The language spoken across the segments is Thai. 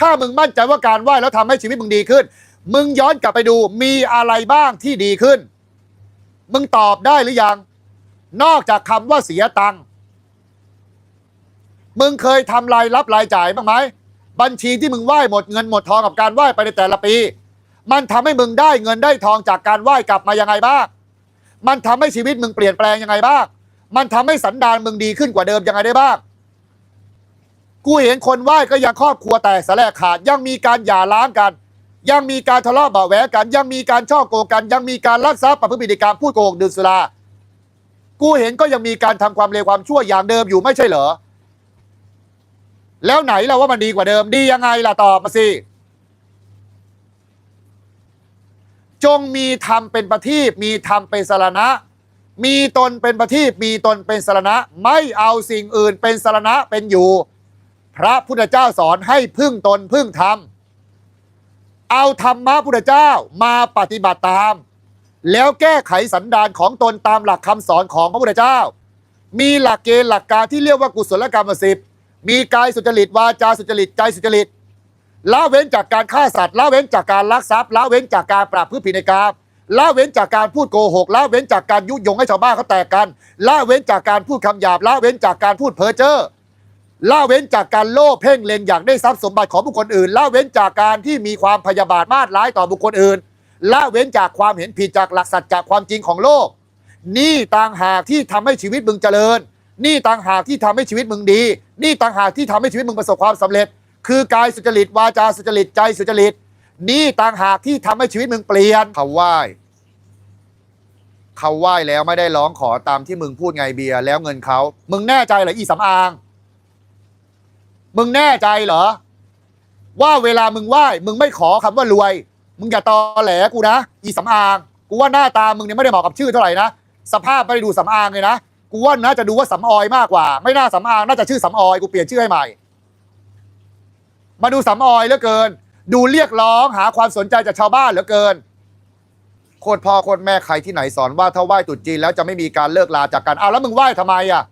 ถ้ามึงมั่นใจว่าการไหว้แล้วทำให้ชีวิตมึงดีขึ้น มึงย้อนกลับไปดูมีอะไรบ้างที่ดีขึ้น มึงตอบได้หรือยัง นอกจากคำว่าเสียตังค์มึงเคยทำรายรับรายจ่ายบ้างไหมบัญชีที่มึงไหว้หมดเงินหมดทองกับการไหว้ไปในแต่ละปี มันทำให้มึงได้เงินได้ทองจากการไหว้กลับมายังไงบ้าง มันทำให้ชีวิตมึงเปลี่ยนแปลงยังไงบ้าง มันทำให้สันดานมึงดีขึ้นกว่าเดิมยังไงได้บ้าง กูเห็นคนไหว้ก็ยังครอบครัวแตกสลายขาด ยังมีการหย่าร้างกัน ยังมีการทะเลาะเบาะแหวงกัน ยังมีการช่อโกงกัน ยังมีการลักทรัพย์ประพฤติผิดในการพูดโกหกดื่มสุรากูเห็นก็ยังมีการทำความเลวความชั่วอย่างเดิมอยู่ไม่ใช่เหรอ แล้วไหนล่ะว่ามันดีกว่าเดิม ดียังไงล่ะตอบมาสิ จงมีธรรมเป็นประทีปมีธรรมเป็นสารณะ มีตนเป็นประทีปมีตนเป็นสารณะ ไม่เอาสิ่งอื่นเป็นสารณะเป็นอยู่ พระพุทธเจ้าสอนให้พึ่งตนพึ่งธรรม เอาธรรมะพุทธเจ้ามาปฏิบัติตาม แล้วแก้ไขสันดานของตนตามหลักคำสอนของพระพุทธเจ้า มีหลักเกณฑ์หลักการที่เรียกว่ากุศลกรรมสิบมีกายสุจริตวาจาสุจริตใจสุจริตละเว้นจากการฆ่าสัตว์ละเว้นจากการลักทรัพย์ละเว้นจากการปราบพฤติผิดในกรรมละเว้นจากการพูดโกหกละเว้นจากการยุยงให้ชาวบ้านเขาแตกกันละเว้นจากการพูดคำหยาบละเว้นจากการพูดเพ้อเจ้อ ละเว้นจากการโลภเพ่งเล็งอยากได้ทรัพย์สมบัติของบุคคลอื่นละเว้นจากการที่มีความพยาบาทมาดร้ายต่อบุคคลอื่นละเว้นจากความเห็นผิดจากหลักสัจจากความจริงของโลก นี่ต่างหากที่ทำให้ชีวิตมึงเจริญ นี่ต่างหากที่ทำให้ชีวิตมึงดี นี่ต่างหากที่ทำให้ชีวิตมึงประสบความสำเร็จ คือกายสุจริตวาจาสุจริตใจสุจริต นี่ต่างหากที่ทำให้ชีวิตมึงเปลี่ยนเขาไหว้เขาไหว้แล้วไม่ได้ร้องขอตามที่มึงพูดไงเบียร์แล้วเงินเขา มึงแน่ใจเหรออีสำอาง มึงแน่ใจเหรอ ว่าเวลามึงไหว้มึงไม่ขอคำว่ารวย มึงอย่าตอแหลกูนะอีสำอาง กูว่าหน้าตามึงเนี่ยไม่ได้เหมาะกับชื่อเท่าไหร่นะสภาพไม่ได้ดูสำอางเลยนะกูว่าน่าจะดูว่าสำออยมากกว่า ไม่น่าสำอางน่าจะชื่อสำออยกูเปลี่ยนชื่อให้ใหม่ มาดูสำออยเหลือเกิน ดูเรียกร้องหาความสนใจจากชาวบ้านเหลือเกินโคตรพ่อโคตรแม่ใครที่ไหนสอนว่าถ้าไหว้ตรุษจีนแล้วจะไม่มีการเลิกลาจากกันอ้าวแล้วมึงไหว้ทำไมอะ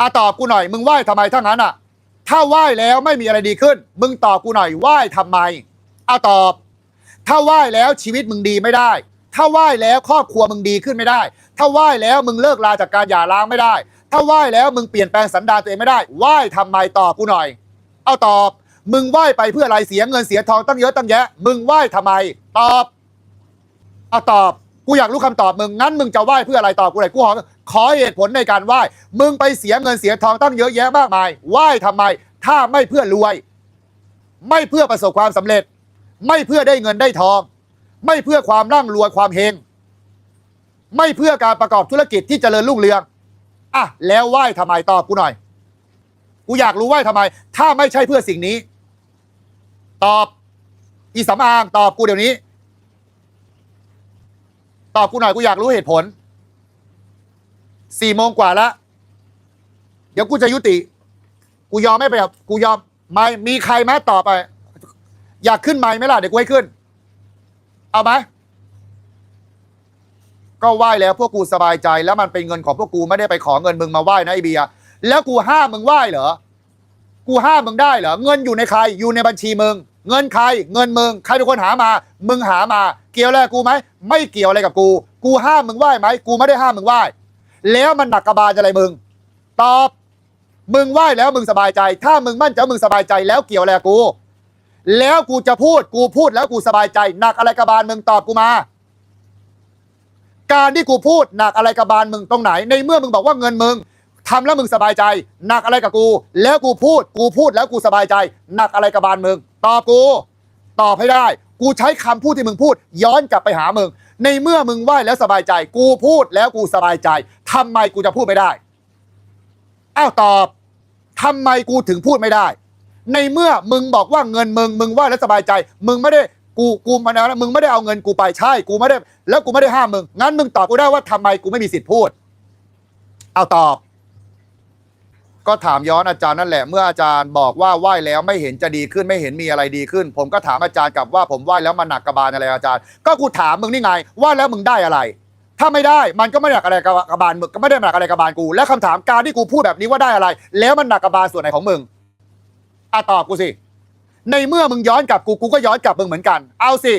อะตอบกูหน่อย มึงไหว้ทำไมทั้งนั้นอะ ถ้าไหว้แล้วไม่มีอะไรดีขึ้น มึงตอบกูหน่อยไหว้ทำไมเอาตอบ ถ้าไหว้แล้วชีวิตมึงดีไม่ได้ ถ้าไหว้แล้วครอบครัวมึงดีขึ้นไม่ได้ ถ้าไหว้แล้วมึงเลิกลาจากการหย่าร้างไม่ได้ ถ้าไหว้แล้วมึงเปลี่ยนแปลงสันดานตัวเองไม่ได้ไหว้ทำไมตอบกูหน่อย เอาตอบ มึงไหว้ไปเพื่ออะไรเสียเงินเสียทองตั้งเยอะตั้งแยะ มึงไหว้ทำไม ตอบเอาตอบ กูอยากรู้คำตอบมึงงั้นมึงจะไหว้เพื่ออะไรตอบกูหน่อยกูขอขอเหตุผลในการไหว้มึงไปเสียเงินเสียทองตั้งเยอะแยะมากมายไหว้ทำไม ถ้าไม่เพื่อรวย ไม่เพื่อประสบความสำเร็จ ไม่เพื่อได้เงินได้ทอง ไม่เพื่อความร่ำรวยความเฮงไม่เพื่อการประกอบธุรกิจที่เจริญรุ่งเรืองอะแล้วไหว้ทำไมตอบกูหน่อย กูอยากรู้ไหว้ทำไม ถ้าไม่ใช่เพื่อสิ่งนี้ ตอบ อีสำอางตอบกูเดี๋ยวนี้ ตอบกูหน่อยกูอยากรู้เหตุผลสี่โมงกว่าแล้วเดี๋ยวกูจะยุติ กูยอมไม่ไปกูยอมไม่มีใครไหมตอบไป อยากขึ้นไหมไหมล่ะเดี๋ยวกูให้ขึ้น เอาไหมก็ไหว้แล้วพวกกูสบายใจแล้วมันเป็นเงินของพวกกูไม่ได้ไปขอเงินมึงมาไหว้นะไอเบียแล้วกูห้ามมึงไหว้เหรอ กูห้ามมึงได้เหรอ เงินอยู่ในใครอยู่ในบัญชีมึง เงินใคร เงินมึง ใครเป็นคนหามา มึงหามา เกี่ยวอะไรกูไหม ไม่เกี่ยวอะไรกับกู กูห้ามมึงไหว้ไหม กูไม่ได้ห้ามมึงไหว้ แล้วมันหนักกระบาลอะไรมึง ตอบ มึงไหว้แล้วมึงสบายใจ ถ้ามึงมั่นใจมึงสบายใจแล้วเกี่ยวอะไรกู แล้วกูจะพูด กูพูดแล้วกูสบายใจ หนักอะไรกระบาลมึงตอบกูมา การที่กูพูดหนักอะไรกับบานมึงตรงไหน ในเมื่อมึงบอกว่าเงินมึง ทำแล้วมึงสบายใจ หนักอะไรกับกู แล้วกูพูด กูพูดแล้วกูสบายใจ หนักอะไรกับบานมึง ตอบกู ตอบให้ได้ กูใช้คำพูดที่มึงพูด ย้อนกลับไปหามึง ในเมื่อมึงไหว้แล้วสบายใจ กูพูดแล้วกูสบายใจทำไมกูจะพูดไม่ได้ อ้าวตอบทำไมกูถึงพูดไม่ได้ ในเมื่อมึงบอกว่าเงินมึง มึงไหว้แล้วสบายใจ มึงไม่ได้กูกูมาแล้วมึงไม่ได้เอาเงินกูไปใช่ กูไม่ได้ แล้วกูไม่ได้ห้ามมึงงั้นมึงตอบกูได้ว่าทำไมกูไม่มีสิทธิ์พูด เอาตอบ ก็ถามย้อนอาจารย์นั่นแหละ เมื่ออาจารย์บอกว่าไหว้แล้วไม่เห็นจะดีขึ้นไม่เห็นมีอะไรดีขึ้น ผมก็ถามอาจารย์กลับว่าผมไหว้แล้วมันหนักกระบาลอะไรอาจารย์ ก็กูถามมึงนี่ไงว่าแล้วมึงได้อะไร ถ้าไม่ได้มันก็ไม่หนักอะไรกระบาลมึงก็ไม่ได้หนักอะไรกระบาลกู และคำถามการที่กูพูดแบบนี้ว่าได้อะไร แล้วมันหนักกระบาลส่วนไหนของมึงอะตอบกูสิในเมื่อมึงย้อนกลับกูกูก็ย้อนกลับมึงเหมือนกัน เอาสิ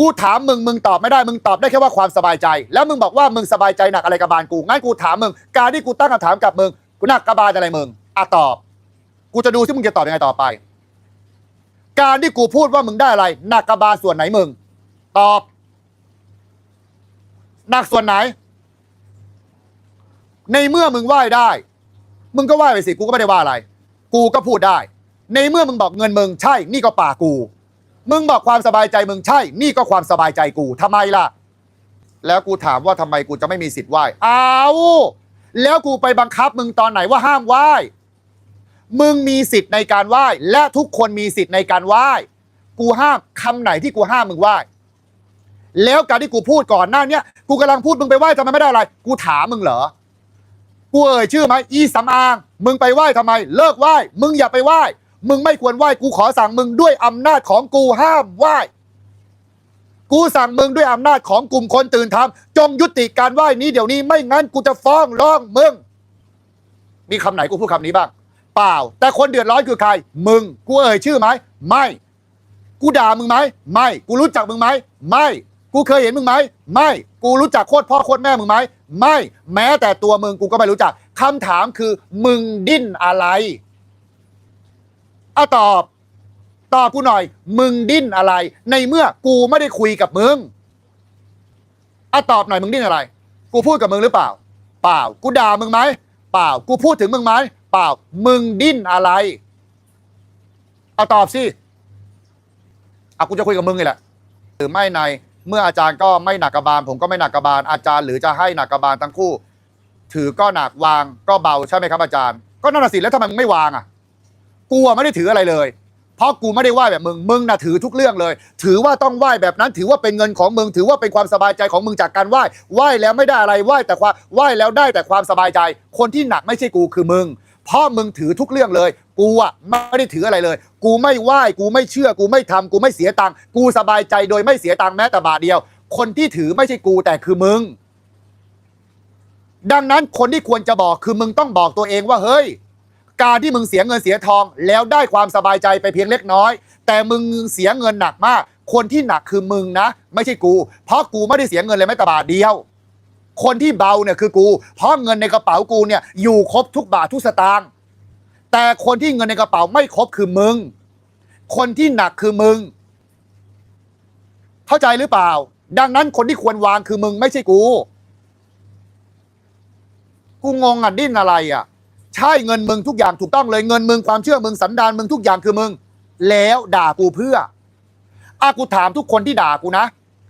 กูถามมึงมึงตอบไม่ได้มึงตอบได้แค่ว่าความสบายใจ แล้วมึงบอกว่ามึงสบายใจหนักอะไรกับบานกูงั้นกูถามมึงการที่กูตั้งคำถามกับมึง กูนักกระบาลอะไรมึงอะตอบ กูจะดูที่มึงจะตอบยังไงต่อไป การที่กูพูดว่ามึงได้อะไรหนักกระบาลส่วนไหนมึง ตอบหนักส่วนไหน ในเมื่อมึงไหว้ได้ มึงก็ไหว้ไปสิกูก็ไม่ได้ว่าอะไร กูก็พูดได้ ในเมื่อมึงบอกเงินมึงใช่ นี่ก็ป่ากกูมึงบอกความสบายใจมึงใช่ นี่ก็ความสบายใจกูทำไมล่ะ แล้วกูถามว่าทำไมกูจะไม่มีสิทธิ์ไหว้อ้าว แล้วกูไปบังคับมึงตอนไหนว่าห้ามไหว้ มึงมีสิทธิ์ในการไหว้ และทุกคนมีสิทธิ์ในการไหว้ กูห้ามคำไหนที่กูห้ามมึงไหว้ แล้วการที่กูพูดก่อนหน้าเนี้ยกูกำลังพูดมึงไปไหว้ทำไมไม่ได้อะไร กูถามมึงเหรอ กูเอ่ยชื่อไหมอีสำอาง มึงไปไหว้ทำไม เลิกไหว้ มึงอย่าไปไหว้ มึงไม่ควรไหว้ กูขอสั่งมึงด้วยอำนาจของกูห้ามไหว้ กูสั่งมึงด้วยอำนาจของกลุ่มคนตื่นทำจงยุติการไหว้นี้เดี๋ยวนี้ไม่งั้นกูจะฟ้องร้องมึง มีคำไหนกูพูดคำนี้บ้าง เปล่า แต่คนเดือดร้อนคือใคร มึง กูเอ่ยชื่อไหมไม่ กูด่ามึงไหมไม่ กูรู้จักมึงไหมไม่ กูเคยเห็นมึงไหมไม่ กูรู้จักโคตรพ่อโคตรแม่มึงไหมไม่ แม้แต่ตัวมึงกูก็ไม่รู้จักคำถามคือ มึงดิ้นอะไรอะตอบ ตอบกูหน่อย มึงดิ้นอะไร ในเมื่อกูไม่ได้คุยกับมึงอะตอบหน่อยมึงดิ้นอะไร กูพูดกับมึงหรือเปล่า เปล่า กูด่ามึงไหมเปล่า กูพูดถึงมึงไหมเปล่า มึงดิ้นอะไร เอาตอบสิเอากูจะคุยกับมึงนี่แหละหรือไม่ใน เมื่ออาจารย์ก็ไม่หนักกระบาล ผมก็ไม่หนักกระบาล อาจารย์หรือจะให้หนักกระบาลทั้งคู่ ถือก็หนักวางก็เบาใช่ไหมครับอาจารย์ ก็นั่นนะสิแล้วทำไมมึงไม่วางอะ กูอะไม่ได้ถืออะไรเลย เพราะกูไม่ได้ไหว้แบบมึง มึงน่ะถือทุกเรื่องเลย ถือว่าต้องไหว้แบบนั้น ถือว่าเป็นเงินของมึง ถือว่าเป็นความสบายใจของมึงจากการไหว้ ไหว้แล้วไม่ได้อะไร ไหว้แต่ความ ไหว้แล้วได้แต่ความสบายใจ คนที่หนักไม่ใช่กูคือมึง เพราะมึงถือทุกเรื่องเลย กูอะไม่ได้ถืออะไรเลย กูไม่ไหว้ กูไม่เชื่อ กูไม่ทำกูไม่เสียตังค์ กูสบายใจโดยไม่เสียตังค์แม้แต่บาทเดียว คนที่ถือไม่ใช่กูแต่คือมึง ดังนั้นคนที่ควรจะบอกคือมึงต้องบอกตัวเองว่าเฮ้ย การที่มึงเสียเงินเสียทอง แล้วได้ความสบายใจไปเพียงเล็กน้อย แต่มึงเสียเงินหนักมาก คนที่หนักคือมึงนะ ไม่ใช่กู เพราะกูไม่ได้เสียเงินเลยแม้แต่บาทเดียว คนที่เบาเนี่ยคือกู เพราะเงินในกระเป๋ากูเนี่ยอยู่ครบทุกบาททุกสตางค์แต่คนที่เงินในกระเป๋าไม่ครบคือมึง คนที่หนักคือมึง เข้าใจหรือเปล่า ดังนั้นคนที่ควรวางคือมึงไม่ใช่กู กูงงอะดิ้นอะไรอะ ใช่เงินมึงทุกอย่างถูกต้องเลยเงินมึงความเชื่อมึงสันดานมึงทุกอย่างคือมึง แล้วด่ากูเพื่ออากูถามทุกคนที่ด่ากูนะ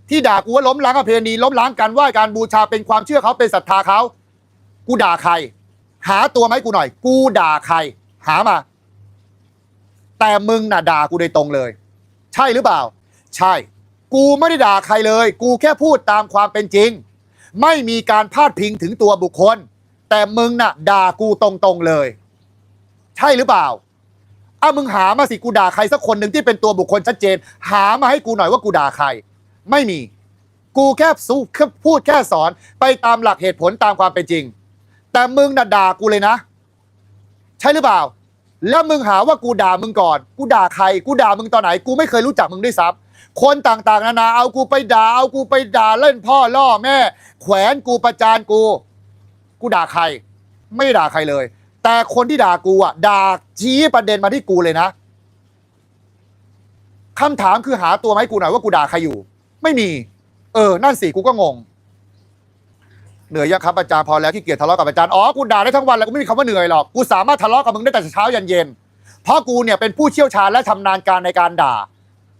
ที่ด่ากูว่าล้มล้างประเพณีล้มล้างการไหว้การบูชาเป็นความเชื่อเขาเป็นศรัทธาเขากูด่าใคร หาตัวไหมกูหน่อย กูด่าใคร หามา แต่มึงน่ะด่ากูโดยตรงเลย ใช่หรือเปล่า ใช่ กูไม่ได้ด่าใครเลย กูแค่พูดตามความเป็นจริง ไม่มีการพาดพิงถึงตัวบุคคล แต่มึงน่ะ ด่ากูตรงๆเลย ใช่หรือเปล่าอะมึงหามาสิกูด่าใครสักคนหนึ่งที่เป็นตัวบุคคลชัดเจน หามาให้กูหน่อยว่ากูด่าใคร ไม่มี กูแค่สู้แค่พูดแค่สอนไปตามหลักเหตุผลตามความเป็นจริง แต่มึงน่ะด่ากูเลยนะ ใช่หรือเปล่า แล้วมึงหาว่ากูด่ามึงก่อน กูด่าใคร กูด่ามึงตอนไหน กูไม่เคยรู้จักมึงด้วยซ้ำคนต่างๆ นานาเอากูไปด่าเอากูไปด่าเล่นพ่อล่อแม่ แขวนกูประจานกู กูด่าใคร ไม่ด่าใครเลย แต่คนที่ด่ากูอะด่าชี้ประเด็นมาที่กูเลยนะคำถามคือหาตัวมาให้กูหน่อยว่ากูด่าใครอยู่ ไม่มี เออ นั่นสิกูก็งง เหนื่อยยังครับอาจารย์พอแล้วที่เกียจทะเลาะกับอาจารย์อ๋อกูด่าได้ทั้งวันแล้วกูไม่มีคำว่าเหนื่อยหรอกกูสามารถทะเลาะกับมึงได้แต่เช้ายันเย็นเพราะกูเนี่ยเป็นผู้เชี่ยวชาญและชำนาญการในการด่า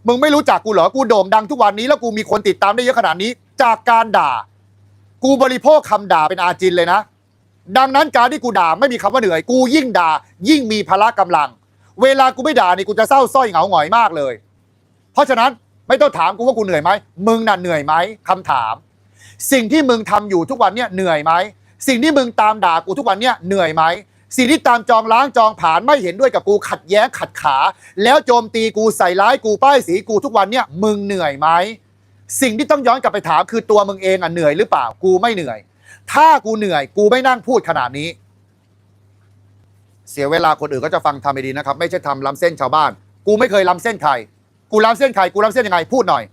มึงไม่รู้จักกูเหรอ กูโด่งดังทุกวันนี้ แล้วกูมีคนติดตามได้เยอะขนาดนี้ จากการด่า กูบริโภคคำด่าเป็นอาจินเลยนะ ดังนั้นการที่กูด่าไม่มีคำว่าเหนื่อย กูยิ่งด่า ยิ่งมีพละกำลัง เวลากูไม่ด่านี่กูจะเศร้าสร้อยเหงาหงอยมากเลย เพราะฉะนั้นไม่ต้องถามกูว่ากูเหนื่อยไหมมึงน่ะเหนื่อยไหมคำถาม สิ่งที่มึงทำอยู่ทุกวันเนี่ยเหนื่อยไหมสิ่งที่มึงตามด่ากูทุกวันเนี่ยเหนื่อยไหมสิ่งที่ตามจองล้างจองผ่านไม่เห็นด้วยกับกูขัดแย้งขัดขา แล้วโจมตีกูใส่ร้ายกูป้ายสีกูทุกวันเนี่ยมึงเหนื่อยไหมสิ่งที่ต้องย้อนกลับไปถามคือตัวมึงเองอะเหนื่อยหรือเปล่ากูไม่เหนื่อย ถ้ากูเหนื่อย กูไม่นั่งพูดขนาดนี้ เสียเวลาคนอื่นก็จะฟังทำไม่ดีนะครับ ไม่ใช่ทำล้ำเส้นชาวบ้าน กูไม่เคยล้ำเส้นใครกูล้ำเส้นใครกูล้ำเส้นยังไงพูดหน่อย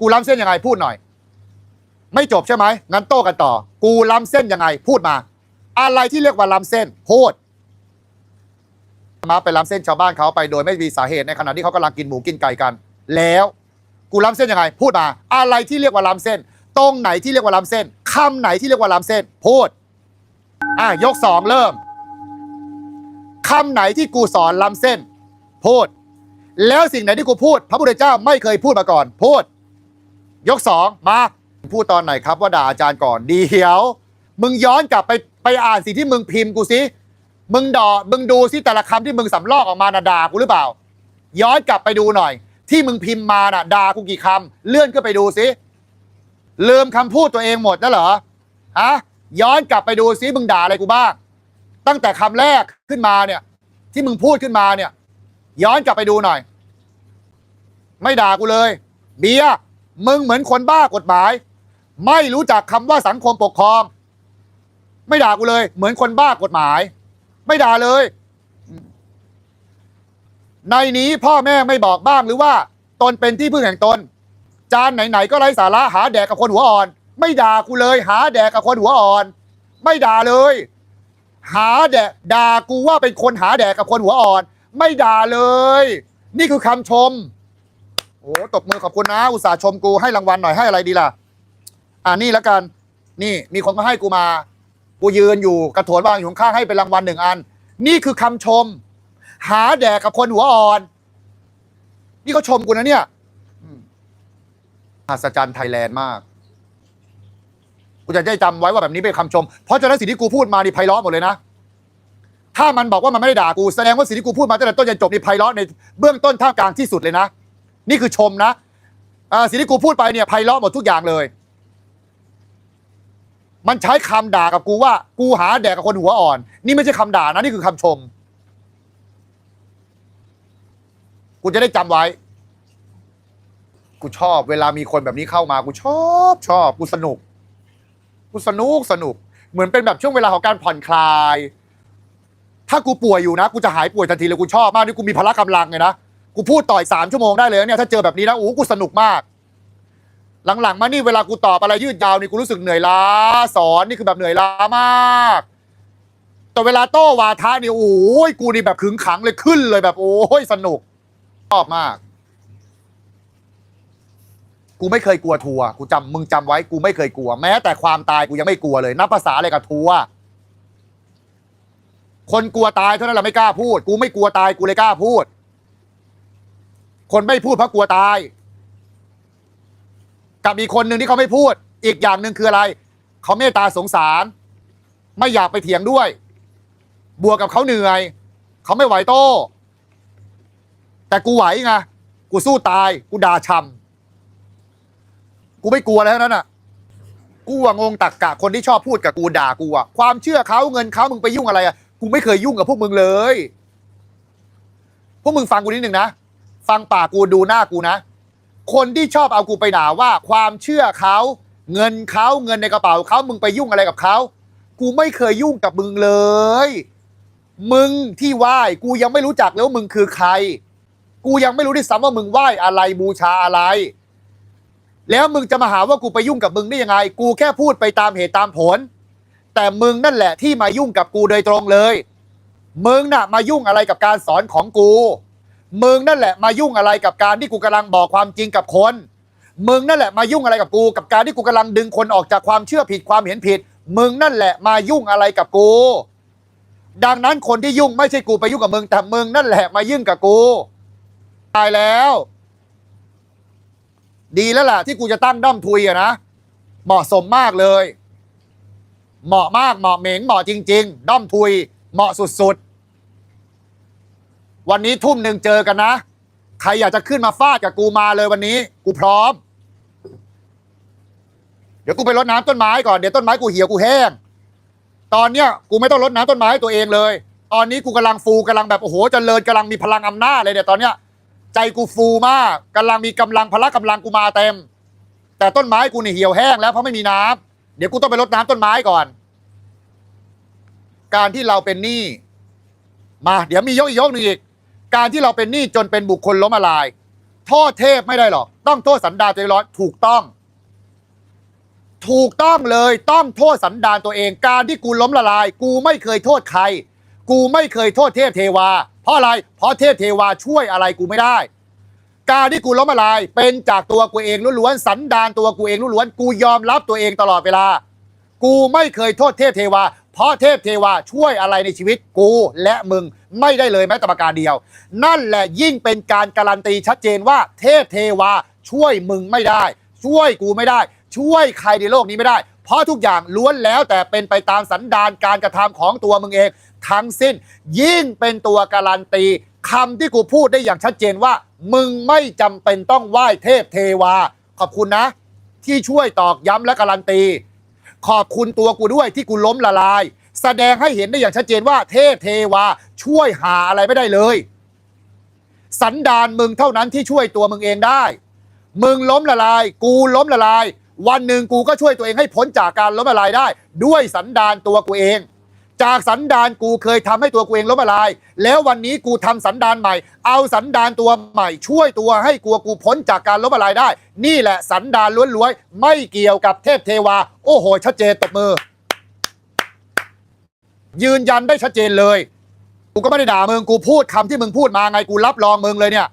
กูล้ำเส้นยังไงพูดหน่อย ไม่จบใช่ไหมงั้นโต้กันต่อ กูล้ำเส้นยังไงพูดมา อะไรที่เรียกว่าล้ำเส้นพูดมาไปล้ำเส้นชาวบ้านเขาไปโดยไม่มีสาเหตุในขณะที่เขากำลังกินหมูกินไก่กัน แล้ว กูล้ำเส้นยังไง พูดมา อะไรที่เรียกว่าล้ำเส้น ตรงไหนที่เรียกว่าล้ำเส้นคำไหนที่เรียกว่าล้ำเส้น พูด อะยกสองเริ่มคำไหนที่กูสอนล้ำเส้น พูด แล้วสิ่งไหนที่กูพูด พระพุทธเจ้าไม่เคยพูดมาก่อน พูด ยกสองมาพูดตอนไหนครับว่าด่าอาจารย์ก่อนดีเดียว มึงย้อนกลับไปไปอ่านสิ่งที่มึงพิมพ์กูสิมึงดอมึงดูสิแต่ละคำที่มึงสำลอกออกมาน่ะด่ากูหรือเปล่า ย้อนกลับไปดูหน่อย ที่มึงพิมพ์มาน่ะด่ากูกี่คำเลื่อนขึ้นไปดูสิ ลืมคำพูดตัวเองหมดแล้วเหรอฮะย้อนกลับไปดูสิมึงด่าอะไรกูบ้าง ตั้งแต่คำแรกขึ้นมาเนี่ย ที่มึงพูดขึ้นมาเนี่ย ย้อนกลับไปดูหน่อย ไม่ด่ากูเลย เบียมึงเหมือนคนบ้ากฎหมาย ไม่รู้จักคำว่าสังคมปกครอง ไม่ด่ากูเลย เหมือนคนบ้ากฎหมาย ไม่ด่าเลย ในนี้พ่อแม่ไม่บอกบ้างหรือว่า ตนเป็นที่พึ่งแห่งตน จานไหนๆก็ไร้สาระหาแดกกับคนหัวอ่อน ไม่ด่ากูเลยหาแดกกับคนหัวอ่อน ไม่ด่าเลย หาแดกด่ากูว่าเป็นคนหาแดกกับคนหัวอ่อน ไม่ด่าเลย นี่คือคำชมโอ้ตบมือขอบคุณนะ อุตส่าห์ชมกูให้รางวัลหน่อยให้อะไรดีล่ะ อ่านี่แล้วกัน นี่มีคนก็ให้กูมา กูยืนอยู่กระโถนวางอยู่ข้างให้เป็นรางวัลหนึ่งอัน นี่คือคำชม หาแดกกับคนหัวอ่อน นี่เขาชมกูนะเนี่ย มหัศจรรย์ไทยแลนด์มากกูจะได้จำไว้ว่าแบบนี้เป็นคำชม เพราะฉะนั้นสิ่งที่กูพูดมานี่ไพเราะหมดเลยนะ ถ้ามันบอกว่ามันไม่ได้ด่ากูแสดงว่าสิ่งที่กูพูดมาตั้งแต่ต้นจนจบนี่ไพเราะในเบื้องต้นท่ามกลางที่สุดเลยนะ นี่คือชมนะอ่าสิ่งที่กูพูดไปเนี่ยไพเราะหมดทุกอย่างเลย มันใช้คำด่ากับกูว่า กูหาแดกกับคนหัวอ่อน นี่ไม่ใช่คำด่านะนี่คือคำชม กูจะได้จำไว้ กูชอบเวลามีคนแบบนี้เข้ามากูชอบชอบกูสนุกกูสนุกสนุก เหมือนเป็นแบบช่วงเวลาของการผ่อนคลาย ถ้ากูป่วยอยู่นะ กูจะหายป่วยทันทีเลยกูชอบมากนี่กูมีพละกำลังไงนะกูพูดต่อยสามชั่วโมงได้เลยเนี่ยถ้าเจอแบบนี้นะโอ้กูสนุกมาก หลังๆ มานี่เวลากูตอบอะไรยืดยาวนี่กูรู้สึกเหนื่อยล้าสอนนี่คือแบบเหนื่อยล้ามากแต่เวลาโต้วาทะนี่โอ้ยกูนี่แบบขึงขังเลยขึ้นเลยแบบโอ้ยสนุกชอบมาก กูไม่เคยกลัวทัวร์กูจำมึงจำไว้กูไม่เคยกลัว แม้แต่ความตายกูยังไม่กลัวเลย นับภาษาอะไรกับทัวร์คนกลัวตายเท่านั้นแหละไม่กล้าพูด กูไม่กลัวตายกูเลยกล้าพูด คนไม่พูดเพราะกลัวตาย กับอีกคนหนึ่งที่เขาไม่พูด อีกอย่างหนึ่งคืออะไร เขาเมตตาสงสาร ไม่อยากไปเถียงด้วย บวกกับเขาเหนื่อย เขาไม่ไหวโต้ แต่กูไหวไงกูสู้ตาย กูด่าชำ กูไม่กลัวแล้วนั่นน่ะ กูอะงงตักกะคนที่ชอบพูดกับกูด่ากูอะความเชื่อเขาเงินเขามึงไปยุ่งอะไรอะกูไม่เคยยุ่งกับพวกมึงเลย พวกมึงฟังกูนิดหนึ่งนะ ฟังปากกูดูหน้ากูนะ คนที่ชอบเอากูไปด่าว่า ความเชื่อเขาเงินเขาเงินในกระเป๋าเขามึงไปยุ่งอะไรกับเขากูไม่เคยยุ่งกับมึงเลย มึงที่ไหว้กูยังไม่รู้จักเลยว่ามึงคือใคร กูยังไม่รู้ด้วยซ้ำว่ามึงไหว้อะไรบูชาอะไร แล้วมึงจะมาหาว่ากูไปยุ่งกับมึงได้ยังไง กูแค่พูดไปตามเหตุตามผล แต่มึงนั่นแหละที่มายุ่งกับกูโดยตรงเลย มึงน่ะมายุ่งอะไรกับการสอนของกู มึงนั่นแหละมายุ่งอะไรกับการที่กูกำลังบอกความจริงกับคน มึงนั่นแหละมายุ่งอะไรกับกู กับการที่กูกำลังดึงคนออกจากความเชื่อผิดความเห็นผิด มึงนั่นแหละมายุ่งอะไรกับกู ดังนั้นคนที่ยุ่งไม่ใช่กูไปยุ่งกับมึงแต่มึงนั่นแหละมายุ่งกับกู ตายแล้ว ดีแล้วล่ะที่กูจะตั้งด้อมทุยอะนะ เหมาะสมมากเลย เหมาะมากเหมาะเหม็งเหมาะจริง ๆ ด้อมทุย เหมาะสุดๆ วันนี้ทุ่มหนึ่งเจอกันนะ ใครอยากจะขึ้นมาฟาดกับกูมาเลยวันนี้ กูพร้อม เดี๋ยวกูไปรดน้ำต้นไม้ก่อน เดี๋ยวต้นไม้กูเหี่ยวกูแห้ง ตอนเนี้ยกูไม่ต้องรดน้ำต้นไม้ให้ตัวเองเลย ตอนนี้กูกำลังฟูกำลังแบบโอ้โหเจริญกำลังมีพลังอำนาจเลยเนี่ยตอนเนี้ย ใจกูฟูมากกำลังมีกำลังพละกำลังกูมาเต็ม แต่ต้นไม้กูนี่เหี่ยวแห้งแล้วเพราะไม่มีน้ำเดี๋ยวกูต้องไปรดน้ำต้นไม้ก่อน การที่เราเป็นหนี้มา เดี๋ยวมียกอีกยกหนึ่งอีก การที่เราเป็นหนี้จนเป็นบุคคลล้มละลาย โทษเทพไม่ได้หรอก ต้องโทษสันดานตัวเองร้อนถูกต้อง ถูกต้องเลยต้องโทษสันดานตัวเอง การที่กูล้มละลาย กูไม่เคยโทษใคร กูไม่เคยโทษเทพเทวา เพราะอะไร เพราะเทพเทวาช่วยอะไรกูไม่ได้ การที่กูล้มละลายเป็นจากตัวกูเองล้วนๆสันดานตัวกูเองล้วนๆกูยอมรับตัวเองตลอดเวลา กูไม่เคยโทษเทพเทวา เพราะเทพเทวาช่วยอะไรในชีวิตกูและมึงไม่ได้เลยแม้แต่ประการเดียว นั่นแหละยิ่งเป็นการการันตีชัดเจนว่าเทพเทวาช่วยมึงไม่ได้ ช่วยกูไม่ได้ ช่วยใครในโลกนี้ไม่ได้ เพราะทุกอย่างล้วนแล้วแต่เป็นไปตามสันดานการกระทำของตัวมึงเอง ทั้งสิ้น ยิ่งเป็นตัวการันตีคำที่กูพูดได้อย่างชัดเจนว่า มึงไม่จำเป็นต้องไหว้เทพเทวา ขอบคุณนะ ที่ช่วยตอกย้ำและการันตี ขอบคุณตัวกูด้วยที่กูล้มละลาย แสดงให้เห็นได้อย่างชัดเจนว่า เทพเทวาช่วยหาอะไรไม่ได้เลย สันดานมึงเท่านั้นที่ช่วยตัวมึงเองได้ มึงล้มละลาย กูล้มละลาย วันหนึ่งกูก็ช่วยตัวเองให้พ้นจากการล้มละลายได้ ด้วยสันดานตัวกูเอง จากสันดานกูเคยทำให้ตัวกูเองล้มละลาย แล้ววันนี้กูทำสันดานใหม่ เอาสันดานตัวใหม่ ช่วยตัวให้กลัวกูพ้นจากการล้มละลายได้ นี่แหละสันดานล้วนๆไม่เกี่ยวกับเทพเทวา โอ้โห ชัดเจนตบมือ ยืนยันได้ชัดเจนเลย กูก็ไม่ได้ด่ามึงกูพูดคำที่มึงพูดมาไงกูรับรองมึงเลยเนี่ย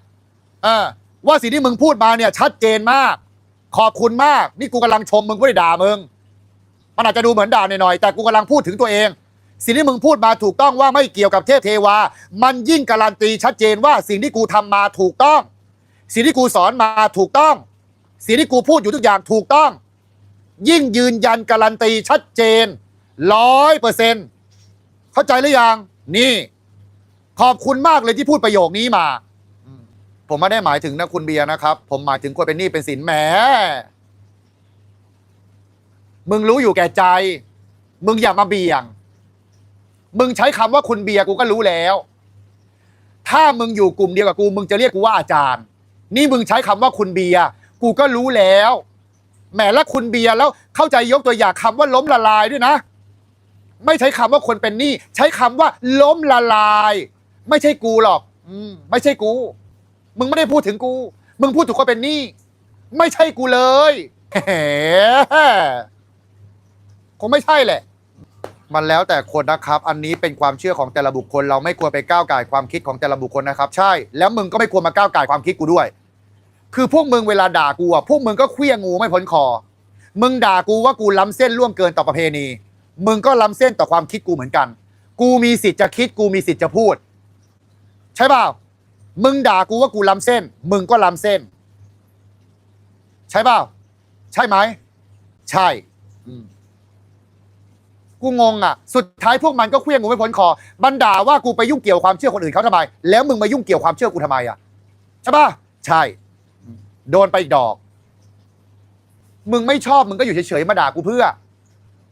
เออว่าสิ่งที่มึงพูดมาเนี่ย ชัดเจนมาก ขอบคุณมาก นี่กูกำลังชมมึงไม่ได้ด่ามึง มันอาจจะดูเหมือนด่าหน่อยๆแต่กูกำลังพูดถึงตัวเอง สิ่งที่มึงพูดมาถูกต้องว่าไม่เกี่ยวกับเทพเทวา มันยิ่งการันตีชัดเจนว่าสิ่งที่กูทำมาถูกต้อง สิ่งที่กูสอนมาถูกต้อง สิ่งที่กูพูดอยู่ทุกอย่างถูกต้อง ยิ่งยืนยันการันตีชัดเจนร้อยเปอร์เซ็นต์เข้าใจหรือยัง นี่ ขอบคุณมากเลยที่พูดประโยคนี้มา ผมไม่ได้หมายถึงนะคุณเบียร์นะครับ ผมหมายถึงคนเป็นหนี้เป็นสินแหมมึงรู้อยู่แก่ใจ มึงอย่ามาเบี่ยง มึงใช้คำว่าคุณเบียร์กูก็รู้แล้ว ถ้ามึงอยู่กลุ่มเดียวกับกูมึงจะเรียกกูว่าอาจารย์ นี่มึงใช้คำว่าคุณเบียร์กูก็รู้แล้วแหมแล้วคุณเบียร์แล้วเข้าใจยกตัวอย่างคำว่าล้มละลายด้วยนะ ไม่ใช้คำว่าคนเป็นหนี้ใช้คำว่าล้มละลาย ไม่ใช่กูหรอก อืม ไม่ใช่กู มึงไม่ได้พูดถึงกู มึงพูดถึงคนเป็นหนี้ไม่ใช่กูเลยแหมคงไม่ใช่แหละ มันแล้วแต่คนนะครับ อันนี้เป็นความเชื่อของแต่ละบุคคล เราไม่ควรไปก้าวไก่ายความคิดของแต่ละบุคคลนะครับ ใช่ แล้วมึงก็ไม่ควรมาก้าวไก่ายความคิดกูด้วย คือพวกมึงเวลาด่ากูอะพวกมึงก็เคลี้ยงงูไม่พ้นคอ มึงด่ากูว่ากูล้ำเส้นล่วงเกินต่อประเพณี มึงก็ล้ำเส้นต่อความคิดกูเหมือนกัน กูมีสิทธิ์จะคิดกูมีสิทธิ์จะพูด ใช่เปล่า มึงด่ากูว่ากูล้ำเส้น มึงก็ล้ำเส้น ใช่เปล่า ใช่ไหม ใช่กูงงอะ สุดท้ายพวกมันก็เคลี้ยงกูไม่พ้นคอมันด่าว่ากูไปยุ่งเกี่ยวความเชื่อคนอื่นเขาทำไม แล้วมึงมายุ่งเกี่ยวความเชื่อกูทำไมอะ ใช่ป่ะ ใช่ โดนไปอีกดอก มึงไม่ชอบมึงก็อยู่เฉยๆมาด่ากูเพื่อ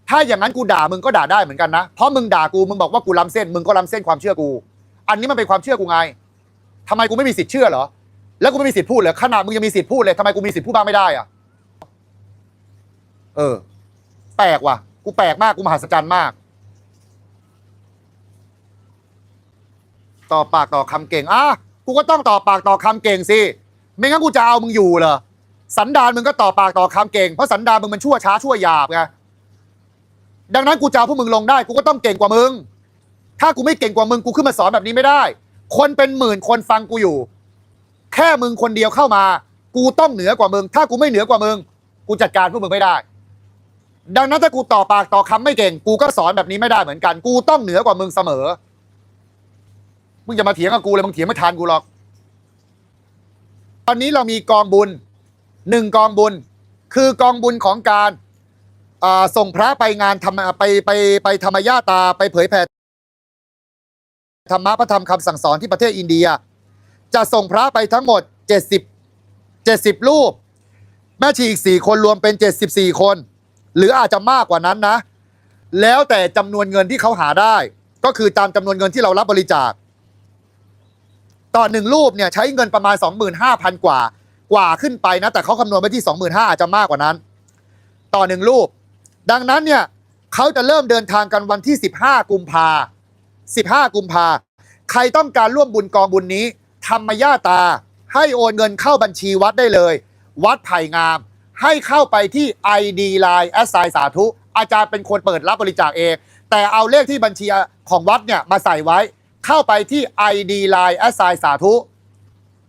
ถ้าอย่างนั้นกูด่ามึงก็ด่าได้เหมือนกันนะ เพราะมึงด่ากูมึงบอกว่ากูล้ำเส้น มึงก็ล้ำเส้นความเชื่อกู อันนี้มันเป็นความเชื่อกูไง ทำไมกูไม่มีสิทธิ์เชื่อเหรอ แล้วกูไม่มีสิทธิ์พูดเหรอขนาดมึงยังมีสิทธิ์พูดเลยทำไมกูมีสิทธิ์พูดบ้างไม่ได้อะ เออ แปลกว่ะ กูแปลกมากกูมหัศจรรย์มาก ต่อปากต่อคำเก่งอะกูก็ต้องต่อปากต่อคำเก่งสิไม่งั้นกูจะเอามึงอยู่เหรอสันดานมึงก็ต่อปากต่อคำเก่งเพราะสันดานมึงมันชั่วช้าชั่วหยาบไงดังนั้นกูจะเอาพวกมึงลงได้ กูก็ต้องเก่งกว่ามึง ถ้ากูไม่เก่งกว่ามึงกูขึ้นมาสอนแบบนี้ไม่ได้ คนเป็นหมื่นคนฟังกูอยู่ แค่มึงคนเดียวเข้ามา กูต้องเหนือกว่ามึง ถ้ากูไม่เหนือกว่ามึง กูจัดการพวกมึงไม่ได้ ดังนั้นถ้ากูต่อปากต่อคำไม่เก่ง กูก็สอนแบบนี้ไม่ได้เหมือนกัน กูต้องเหนือกว่ามึงเสมอ มึงจะมาเถียงกับกูเลยมึงเถียงไม่ทันกูหรอก ตอนนี้เรามีกองบุญหนึ่งกองบุญ คือกองบุญของการส่งพระไปงานทำไปไปไปธรรมญาตาไปเผยแผ่ ธรรมะพระธรรมคำสั่งสอนที่ประเทศอินเดีย จะส่งพระไปทั้งหมด 70 70 รูป แม่ชีอีก 4 คนรวมเป็น 74 คน หรืออาจจะมากกว่านั้นนะ แล้วแต่จำนวนเงินที่เขาหาได้ ก็คือตามจำนวนเงินที่เรารับบริจาค ต่อหนึ่งรูปเนี่ยใช้เงินประมาณ 25,000 กว่ากว่าขึ้นไปนะ แต่เขาคำนวณไปที่ 25,000อาจจะมากกว่านั้น ต่อหนึ่งรูป ดังนั้นเนี่ยเขาจะเริ่มเดินทางกันวันที่ 15 กุมภา 15 กุมภาใครต้องการร่วมบุญกองบุญนี้ธรรมญาตา ให้โอนเงินเข้าบัญชีวัดได้เลย วัดไผ่งาม ให้เข้าไปที่ ID Line แอสไซสาธุ อาจารย์เป็นคนเปิดรับบริจาคเอง แต่เอาเลขที่บัญชีของวัดเนี่ยมาใส่ไว้ เข้าไปที่ ID Line แอสไซสาธุ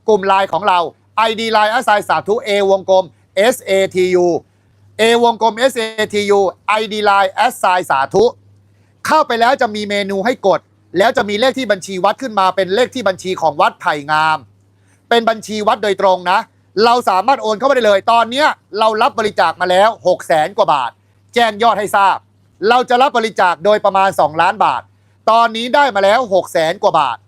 กลุ่มไลน์ของเรา ID Line แอสไซสาธุ A วงกลม S A T U A วงกลม S A T U ID Line แอสไซสาธุ เข้าไปแล้วจะมีเมนูให้กด แล้วจะมีเลขที่บัญชีวัดขึ้นมาเป็นเลขที่บัญชีของวัดไผ่งาม เป็นบัญชีวัดโดยตรงนะ เราสามารถโอนเข้าไปได้เลย ตอนเนี้ยเรารับบริจาคมาแล้ว6 0แสนกว่าบาท แจ้งยอดให้ทราบ เราจะรับบริจาคโดยประมาณ 2 ล้านบาท ตอนนี้ได้มาแล้ว6 0แสนกว่าบาท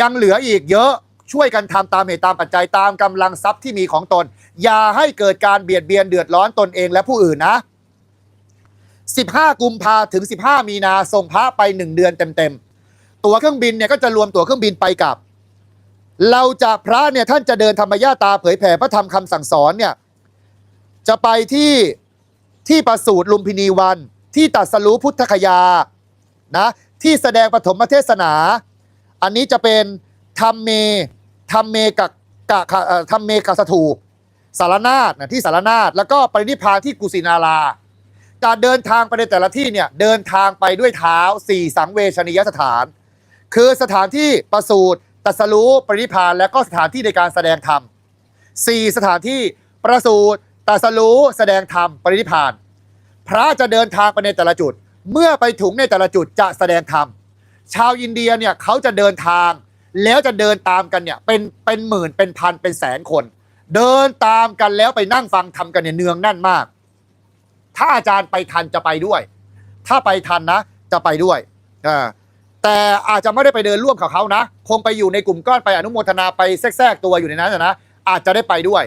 ยังเหลืออีกเยอะช่วยกันทำตามเหตุตามปัจจัยตามกำลังทรัพย์ที่มีของตน อย่าให้เกิดการเบียดเบียนเดือดร้อนตนเองและผู้อื่นนะ 15 กุมภาถึง 15 มีนาส่งพระไป 1 เดือนเต็มๆ ตั๋วเครื่องบินเนี่ยก็จะรวมตั๋วเครื่องบินไปกับ เราจะพระเนี่ยท่านจะเดินธรรมญาตาเผยแผ่พระธรรมคำสั่งสอนเนี่ยจะไปที่ที่ประสูตรลุมพินีวัน ที่ตัดสรู้พุทธคยานะที่แสดงปฐมเทศนา อันนี้จะเป็นธรรมเมธรรมเมกักะธรรมเมกัสถูปสารนาฏนะที่สารนาฏแล้วก็ปรินิพพานที่กุสินาราการเดินทางไปในแต่ละที่เนี่ยเดินทางไปด้วยเท้าสี่สังเวชนียสถาน คือสถานที่ประสูติตัสรู้ปรินิพานและก็สถานที่ในการแสดงธรรมสี่สถานที่ประสูติตัสรู้แสดงธรรมปรินิพาน พระจะเดินทางไปในแต่ละจุด เมื่อไปถึงในแต่ละจุดจะแสดงธรรมชาวอินเดียเนี่ยเขาจะเดินทาง แล้วจะเดินตามกันเนี่ยเป็นเป็นหมื่นเป็นพันเป็นแสนคน เดินตามกันแล้วไปนั่งฟังทำกันเนี่ยเนืองแน่นมาก ถ้าอาจารย์ไปทันจะไปด้วย ถ้าไปทันนะจะไปด้วยอ่า แต่อาจจะไม่ได้ไปเดินร่วมกับเขานะ คงไปอยู่ในกลุ่มก้อนไปอนุโมทนาไปแทรกๆตัวอยู่ในนั้นนะ อาจจะได้ไปด้วย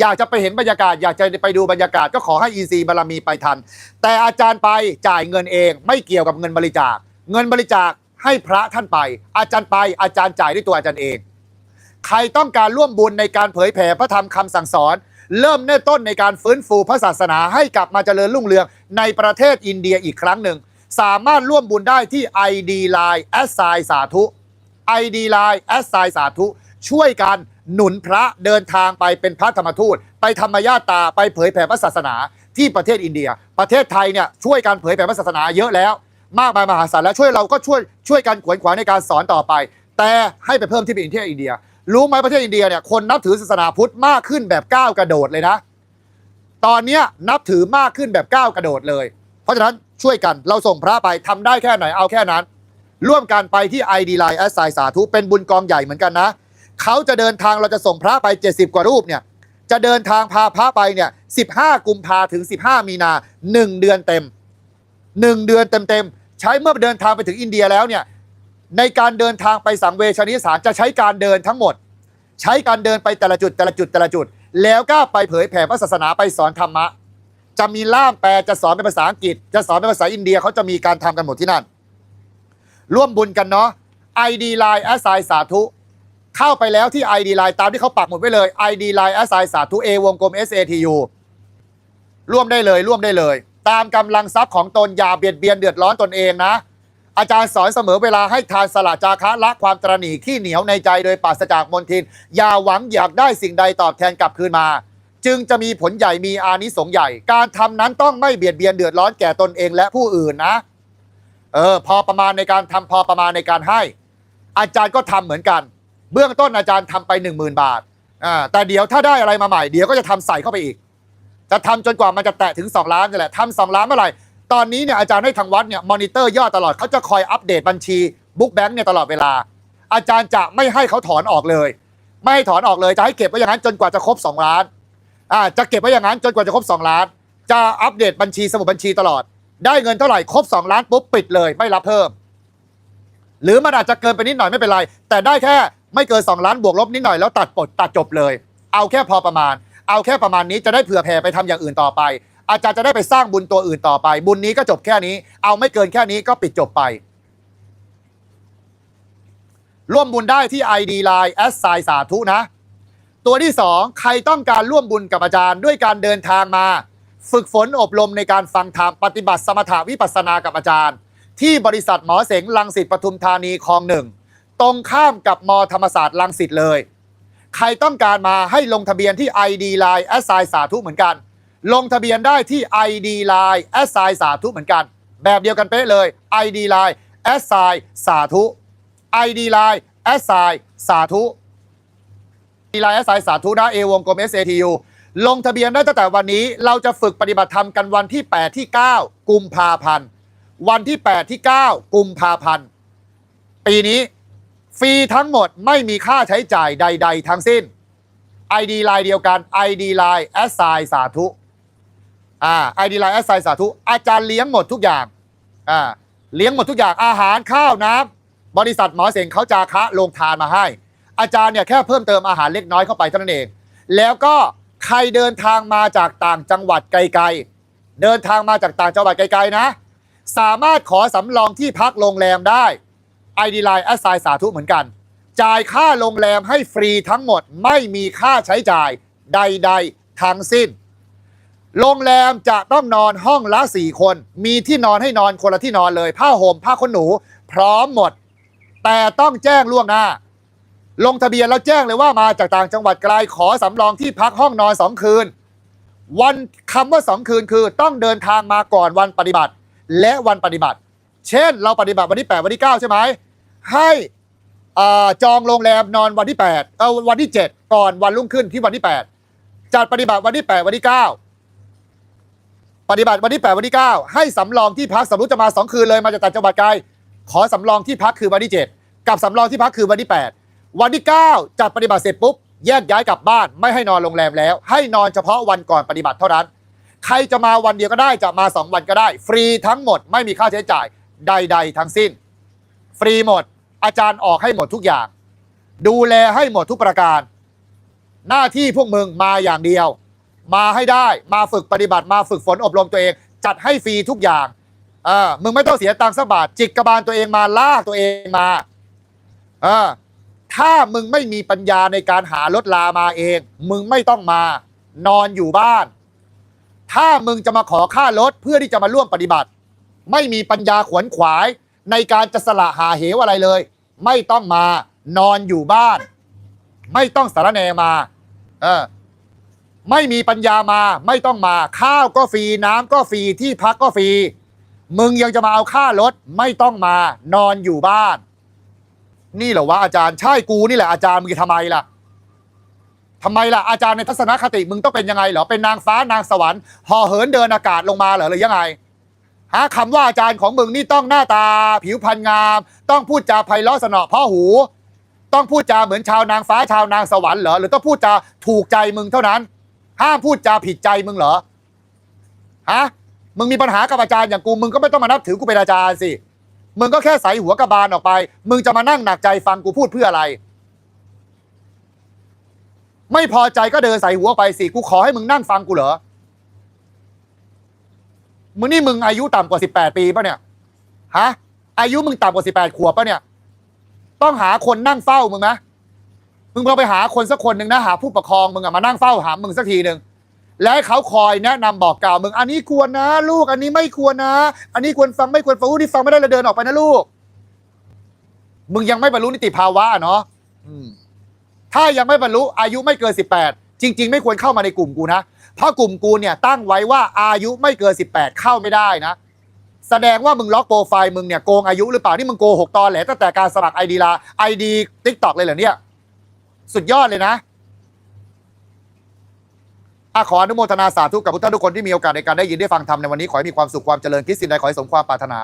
อยากจะไปเห็นบรรยากาศ อยากจะไปดูบรรยากาศก็ขอให้อีซีบารมีไปทัน แต่อาจารย์ไปจ่ายเงินเอง ไม่เกี่ยวกับเงินบริจาค เงินบริจาคให้พระท่านไป อาจารย์ไปอาจารย์จ่ายด้วยตัวอาจารย์เอง ใครต้องการร่วมบุญในการเผยแผ่พระธรรมคำสั่งสอน เริ่มเริ่มต้นในการฟื้นฟูพระศาสนาให้กลับมาเจริญรุ่งเรืองในประเทศอินเดียอีกครั้งหนึ่ง สามารถร่วมบุญได้ที่ ID Line แอสไซสาธุ ID Line แอสไซสาธุ ช่วยกันหนุนพระเดินทางไปเป็นพระธรรมทูต ไปธรรมญาตาไปเผยแผ่พระศาสนาที่ประเทศอินเดีย ประเทศไทยเนี่ยช่วยกันเผยแผ่พระศาสนาเยอะแล้ว มากมายมหาศาลแล้วช่วยเราก็ช่วยช่วยกันขวนขวายในการสอนต่อไป แต่ให้ไปเพิ่มที่ประเทศอินเดีย รู้ไหมประเทศอินเดียเนี่ยคนนับถือศาสนาพุทธมากขึ้นแบบก้าวกระโดดเลยนะ ตอนนี้นับถือมากขึ้นแบบก้าวกระโดดเลย เพราะฉะนั้น ช่วยกัน เราส่งพระไปทำได้แค่ไหนเอาแค่นั้น ร่วมกันไปที่ ID Line แอสไซสาธุเป็นบุญกองใหญ่เหมือนกันนะเขาจะเดินทางเราจะส่งพระไป 70 กว่ารูปเนี่ยจะเดินทางพาพระไปเนี่ย 15 กุมภาถึง 15 มีนา 1 เดือนเต็ม 1 เดือนเต็มๆ ใช้เมื่อเดินทางไปถึงอินเดียแล้วเนี่ย ในการเดินทางไปสังเวชนิสานจะใช้การเดินทั้งหมด ใช้การเดินไปแต่ละจุดแต่ละจุดแต่ละจุด แล้วก็ไปเผยแผ่พระศาสนาไปสอนธรรมะ จะมีล่ามแปลจะสอนเป็นภาษาอังกฤษ จะสอนเป็นภาษาอินเดียเขาจะมีการทำกันหมดที่นั่น ร่วมบุญกันเนาะ ID Line แอสไซสาธุ เข้าไปแล้วที่ ID Line ตามที่เขาปักหมุดไว้เลย ID Line แอสไซสาธุ A วงกลม SATU ร่วมได้เลยร่วมได้เลย ตามกำลังทรัพย์ของตนอย่าเบียดเบียนเดือดร้อนตนเองนะ อาจารย์สอนเสมอเวลาให้ทานสละจาคะละความตรณีที่เหนียวในใจโดยปราศจากมนทิน อย่าหวังอยากได้สิ่งใดตอบแทนกลับคืนมา จึงจะมีผลใหญ่มีอานิสงส์ใหญ่ การทำนั้นต้องไม่เบียดเบียนเดือดร้อนแก่ตนเองและผู้อื่นนะ เออ พอประมาณในการทำพอประมาณในการให้ อาจารย์ก็ทำเหมือนกัน เบื้องต้นอาจารย์ทำไป 1 0,000 บาทอ่าแต่เดี๋ยวถ้าได้อะไรมาใหม่เดี๋ยวก็จะทำใส่เข้าไปอีก จะทำจนกว่ามันจะแตะถึง 2 ล้านนี่แหละทำสองล้านเมื่อไหร่ตอนนี้เนี่ยอาจารย์ให้ทางวัดเนี่ยมอนิเตอร์ยอดตลอดเขาจะคอยอัปเดตบัญชีบุ๊กแบงค์เนี่ยตลอดเวลา อาจารย์จะไม่ให้เขาถอนออกเลย ไม่ให้ถอนออกเลยจะให้เก็บไว้อย่างนั้นจนกว่าจะครบ 2 ล้าน อ่าจะเก็บไว้อย่างนั้นจนกว่าจะครบ 2 ล้าน จะอัปเดตบัญชีสมุดบัญชีตลอด ได้เงินเท่าไหร่ครบ 2 ล้านปุ๊บปิดเลยไม่รับเพิ่ม หรือมันอาจจะเกินไปนิดหน่อยไม่เป็นไร แต่ได้แค่ไม่เกิน 2 ล้านบวกลบนิดหน่อยแล้วตัดปลดตัดจบเลย เอาแค่พอประมาณ เอาแค่ประมาณนี้จะได้เผื่อแผ่ไปทำอย่างอื่นต่อไป อาจารย์จะได้ไปสร้างบุญตัวอื่นต่อไป บุญนี้ก็จบแค่นี้ เอาไม่เกินแค่นี้ก็ปิดจบไป ร่วมบุญได้ที่ ID Line แอสไซสาธุนะ ตัวที่ 2 ใครต้องการร่วมบุญกับอาจารย์ ด้วยการเดินทางมา ฝึกฝนอบรมในการฟังธรรมปฏิบัติสมถาวิปัสสนากับอาจารย์ ที่บริษัทหมอเสงลังสิตปทุมธานีคลองหนึ่งตรงข้ามกับมธรรมศาสตร์ลังสิตเลย ใครต้องการมาให้ลงทะเบียนที่ ID Line แอสไซสาธุเหมือนกัน ลงทะเบียนได้ที่ ID Line แอสไซสาธุเหมือนกัน แบบเดียวกันเป๊ะเลย ID Line แอสไซสาธุ ID Line แอสไซสาธุ ID Line แอสไซสาธุนะเอวงกลม SATU ลงทะเบียนได้ตั้งแต่วันนี้เราจะฝึกปฏิบัติธรรมกันวันที่ 8 ที่ 9 กุมภาพันธ์ วันที่ 8 ที่ 9 กุมภาพันธ์ ปีนี้ฟรีทั้งหมดไม่มีค่าใช้จ่ายใด ๆ ทั้งสิ้น ID ไลน์เดียวกัน ID ไลน์แอสไซสาธุอ่า ID ไลน์แอสไซสาธุอาจารย์เลี้ยงหมดทุกอย่างอ่าเลี้ยงหมดทุกอย่างอาหารข้าวน้ำบริษัทหมอเสงเขาจาคะลงทานมาให้ อาจารย์เนี่ยแค่เพิ่มเติมอาหารเล็กน้อยเข้าไปเท่านั้นเอง แล้วก็ใครเดินทางมาจากต่างจังหวัดไกลๆ เดินทางมาจากต่างจังหวัดไกลๆนะ สามารถขอสำรองที่พักโรงแรมได้ ID Line แอสไซสาธุเหมือนกัน จ่ายค่าโรงแรมให้ฟรีทั้งหมดไม่มีค่าใช้จ่ายใด ๆ ทั้งสิ้น โรงแรมจะต้องนอนห้องละสี่คน มีที่นอนให้นอนคนละที่นอนเลย ผ้าห่มผ้าขนหนู พร้อมหมด แต่ต้องแจ้งล่วงหน้า ลงทะเบียนแล้วแจ้งเลยว่ามาจากต่างจังหวัดไกลขอสำรองที่พักห้องนอนสองคืน วันคำว่าสองคืนคือต้องเดินทางมาก่อนวันปฏิบัติ และวันปฏิบัติ เช่น เราปฏิบัติวันที่ 8 วันที่ 9 ใช่ไหมให้จองโรงแรมนอนวันที่8เออวันที่ 7 ก่อนวันรุ่งขึ้นที่วันที่ 8 จัดปฏิบัติวันที่ 8 วันที่ 9 ปฏิบัติวันที่ 8 วันที่ 9 ให้สำรองที่พักสมมติจะมา 2 คืนเลยมาจากต่างจังหวัดไกลขอสำรองที่พักคือวันที่ 7 กับสำรองที่พักคือวันที่ 8 วันที่ 9 จัดปฏิบัติเสร็จปุ๊บแยกย้ายกลับบ้านไม่ให้นอนโรงแรมแล้ว ให้นอนเฉพาะวันก่อนปฏิบัติเท่านั้น ใครจะมาวันเดียวก็ได้จะมา 2 วันก็ได้ ฟรีทั้งหมดไม่มีค่าใช้จ่ายใด ๆ ทั้งสิ้น ฟรีหมดอาจารย์ออกให้หมดทุกอย่าง ดูแลให้หมดทุกประการ หน้าที่พวกมึงมาอย่างเดียว มาให้ได้มาฝึกปฏิบัติมาฝึกฝนอบรมตัวเอง จัดให้ฟรีทุกอย่างเออมึงไม่ต้องเสียตังค์สักบาทจิกกระบาลตัวเองมาลากตัวเองมาเออ ถ้ามึงไม่มีปัญญาในการหารถลามาเอง มึงไม่ต้องมานอนอยู่บ้าน ถ้ามึงจะมาขอค่ารถเพื่อที่จะมาร่วมปฏิบัติ ไม่มีปัญญาขวนขวาย ในการจะสละหาเหวอะไรเลย ไม่ต้องมานอนอยู่บ้าน ไม่ต้องสารแนมา เออไม่มีปัญญามาไม่ต้องมาข้าวก็ฟรีน้ำก็ฟรีที่พักก็ฟรีมึงยังจะมาเอาค่ารถไม่ต้องมานอนอยู่บ้าน นี่เหรอวะอาจารย์ใช่กูนี่แหละอาจารย์มึงจะทำไมล่ะทำไมล่ะอาจารย์ในทัศนคติมึงต้องเป็นยังไงเหรอเป็นนางฟ้านางสวรรค์ห่อเหินเดินอากาศลงมาเหรอหรือยังไงหาคำว่าอาจารย์ของมึงนี่ต้องหน้าตา ผิวพรรณงาม ต้องพูดจาไพเราะสนอพ่อหู ต้องพูดจาเหมือนชาวนางฟ้าชาวนางสวรรค์เหรอหรือต้องพูดจาถูกใจมึงเท่านั้น ห้ามพูดจาผิดใจมึงเหรอฮะมึงมีปัญหากับอาจารย์อย่างกูมึงก็ไม่ต้องมานับถือกูเป็นอาจารย์สิ มึงก็แค่ใส่หัวกระบาลออกไป มึงจะมานั่งหนักใจฟังกูพูดเพื่ออะไร ไม่พอใจก็เดินใส่หัวไปสิ กูขอให้มึงนั่งฟังกูเหรอ มึงนี่มึงอายุต่ำกว่า18ปีป่ะเนี่ย ฮะ อายุมึงต่ำกว่า18ขวบป่ะเนี่ย ต้องหาคนนั่งเฝ้ามึงนะมึงลองไปหาคนสักคนหนึ่งนะหาผู้ปกครองมึงอะมานั่งเฝ้าหามึงสักทีหนึ่ง แล้วให้เขาคอยแนะนำบอกกล่าวมึงอันนี้ควรนะ ลูกอันนี้ไม่ควรนะ อันนี้ควรฟังไม่ควรฟังอู้นี่ฟังไม่ได้เลยเดินออกไปนะลูก มึงยังไม่บรรลุนิติภาวะเนาะถ้ายังไม่บรรลุอายุไม่เกิน18จริง ๆ ไม่ควรเข้ามาในกลุ่มกูนะเพราะกลุ่มกูเนี่ยตั้งไว้ว่าอายุไม่เกิน18เข้าไม่ได้นะแสดงว่ามึงล็อกโปรไฟล์มึงเนี่ยโกงอายุหรือเปล่านี่มึงโกหกตอนแหลตั้งแต่การสมัครไอดีลาไอดีทิกตอกเลยเหรอเนี่ย สุดยอดเลยนะ อะขออนุโมทนาสาธุกับทุกท่านทุกคนที่มีโอกาสในการได้ยินได้ฟังธรรมในวันนี้ขอให้มีความสุขความเจริญคิดสิ่งใดขอให้สมความปรารถนา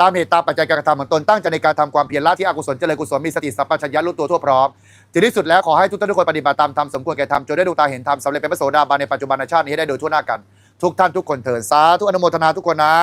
ตามเหตุตามปัจจัยการกระทำของตนตั้งใจในการทำความเพียรละที่อกุศลเจริญกุศลมีสติสัพพัญญะรู้ตัวทั่วพร้อมถึงที่สุดแล้วขอให้ทุกท่านทุกคนปฏิบัติตามธรรมสมควรแก่ธรรมจนได้ดวงตาเห็นธรรมสำเร็จเป็นพระโสดาบันในปัจจุบันชาตินี้ให้ได้โดยทั่วหน้ากัน ทุกท่านทุกคนเถิดสาธุอนุโมทนาทุกคนนะ